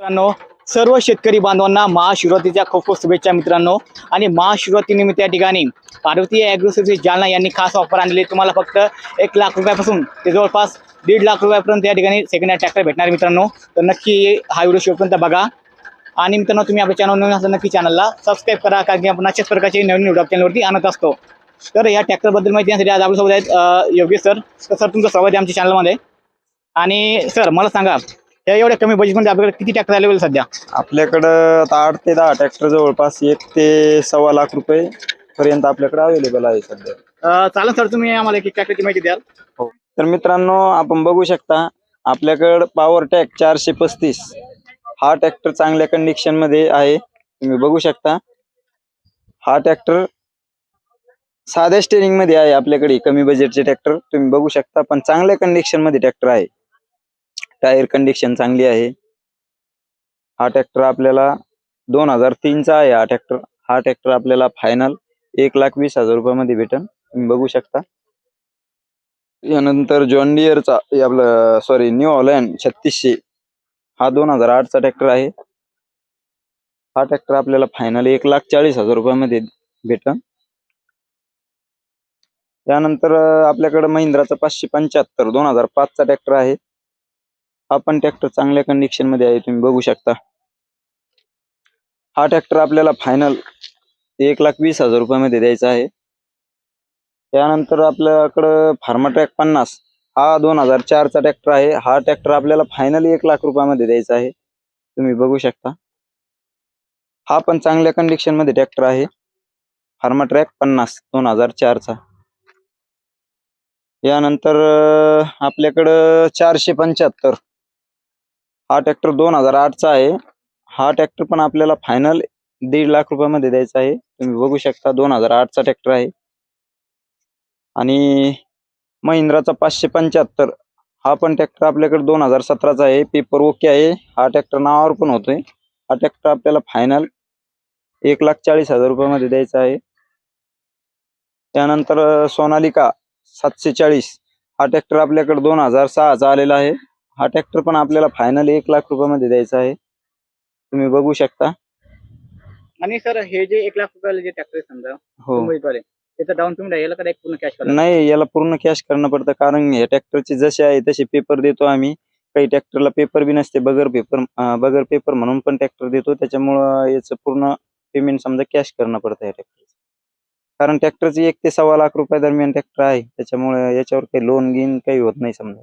मित्रांनो सर्व शेतकरी बांधवांना महाशिवरात्रीच्या खूप खूप शुभेच्छा मित्रांनो. आणि महाशिवरात्रीनिमित्त या ठिकाणी पार्वती ॲग्रो जालना यांनी खास ऑफर आणलेली. तुम्हाला फक्त एक लाख रुपयापासून ते जवळपास दीड लाख रुपयापर्यंत या ठिकाणी सेकंड हँड ट्रॅक्टर भेटणार मित्रांनो. तर नक्की हा व्हिडिओ शेवटपर्यंत बघा. आणि मित्रांनो तुम्ही आपल्या चॅनल नवीन असं नक्की चॅनलला सबस्क्राईब करा कारण की आपण अशाच प्रकारचे नवीन व्हिडिओ चॅनलवरती आणत असतो. तर या ट्रॅक्टरबद्दल माहिती देण्यासाठी आज आपल्यासोबत आहेत योगेश सर तर सर तुमचं स्वागत आहे आमच्या चॅनलमध्ये आणि सर मला सांगा या एवढ्या कमी बजेटमध्ये आपल्याकडे किती ट्रॅक्टर अवेलेबल सध्या? आपल्याकडं आता आठ ते दहा ट्रॅक्टर जवळपास एक ते सव्वा लाख रुपये पर्यंत आपल्याकडे अवेलेबल आहे सध्या. अं, चालेल सर तुम्ही आम्हाला एक ट्रॅक्टरची माहिती द्याल. तर मित्रांनो आपण बघू शकता आपल्याकडं पॉवर टॅक चारशे पस्तीस. हा ट्रॅक्टर चांगल्या कंडिशनमध्ये आहे. तुम्ही बघू शकता हा ट्रॅक्टर साध्या स्टेरिंगमध्ये आहे आपल्याकडे कमी बजेटचे ट्रॅक्टर तुम्ही बघू शकता पण चांगल्या कंडिशनमध्ये ट्रॅक्टर आहे. टायर कंडिशन चांगली आहे. हा ट्रॅक्टर आपल्याला दोन हजार तीनचा आहे. हा ट्रॅक्टर हा ट्रॅक्टर आपल्याला फायनल एक लाख वीस हजार रुपयामध्ये भेटेल. तुम्ही बघू शकता. यानंतर जॉन डिअरचा आपलं सॉरी न्यू ऑलँड छत्तीसशे. हा दोन हजार आठचा ट्रॅक्टर आहे. हा ट्रॅक्टर आपल्याला फायनल एक लाख चाळीस हजार रुपयामध्ये भेटन त्यानंतर आपल्याकडं आपल्याकडे महिंद्राचा पाचशे पंच्याहत्तर दोन हजार पाचचा ट्रॅक्टर आहे. हा पण ट्रॅक्टर चांगल्या कंडिशनमध्ये आहे तुम्ही बघू शकता. हा ट्रॅक्टर आपल्याला फायनल एक लाख वीस हजार रुपयामध्ये द्यायचा आहे. त्यानंतर आपल्याकडं फार्माट्रॅक पन्नास हा दोन हजार चारचा ट्रॅक्टर आहे. हा ट्रॅक्टर आपल्याला फायनल एक लाख रुपयामध्ये द्यायचा आहे. तुम्ही बघू शकता. हा पण चांगल्या कंडिशनमध्ये ट्रॅक्टर आहे. फार्माट्रॅक पन्नास दोन हजार चारचा. यानंतर आपल्याकडं चारशे पंच्याहत्तर. हा ट्रॅक्टर दोन हजार आठचा आहे. हा ट्रॅक्टर पण आपल्याला फायनल दीड लाख रुपयामध्ये द्यायचा आहे. तुम्ही बघू शकता दोन हजार आठचा ट्रॅक्टर आहे. आणि महिंद्राचा पाचशे पंच्याहत्तर हा पण ट्रॅक्टर आपल्याकडे दोन हजार सतराचा आहे. पेपर ओके आहे. हा ट्रॅक्टर नावावर पण होतोय. हा ट्रॅक्टर आपल्याला फायनल एक लाख चाळीस हजार रुपयामध्ये द्यायचा आहे. त्यानंतर सोनालिका सातशे चाळीस हा ट्रॅक्टर आपल्याकडे दोन हजार सहाचा आलेला आहे. हा ट्रॅक्टर पण आपल्याला फायनल एक लाख रुपयामध्ये द्यायचा आहे. तुम्ही बघू शकता. आणि सर हे जे एक लाख रुपयाला जे ट्रॅक्टर समजा हो. मुंबईद्वारे त्याचं डाऊन पेमेंट आहे याला का पूर्ण कॅश नाही याला पूर्ण कॅश करणं पडतं कारण या ट्रॅक्टरचे जसे आहे तसे पेपर देतो आम्ही. काही ट्रॅक्टरला पेपर बी नसते बगर पेपर बगर पेपर म्हणून पण ट्रॅक्टर देतो. त्याच्यामुळं याचं पूर्ण पेमेंट समजा कॅश करणं पडतं या ट्रॅक्टरचं कारण ट्रॅक्टरची एक ते सव्वा लाख रुपये दरम्यान ट्रॅक्टर आहे. त्याच्यामुळे याच्यावर काही लोन गिन काही होत नाही समजा.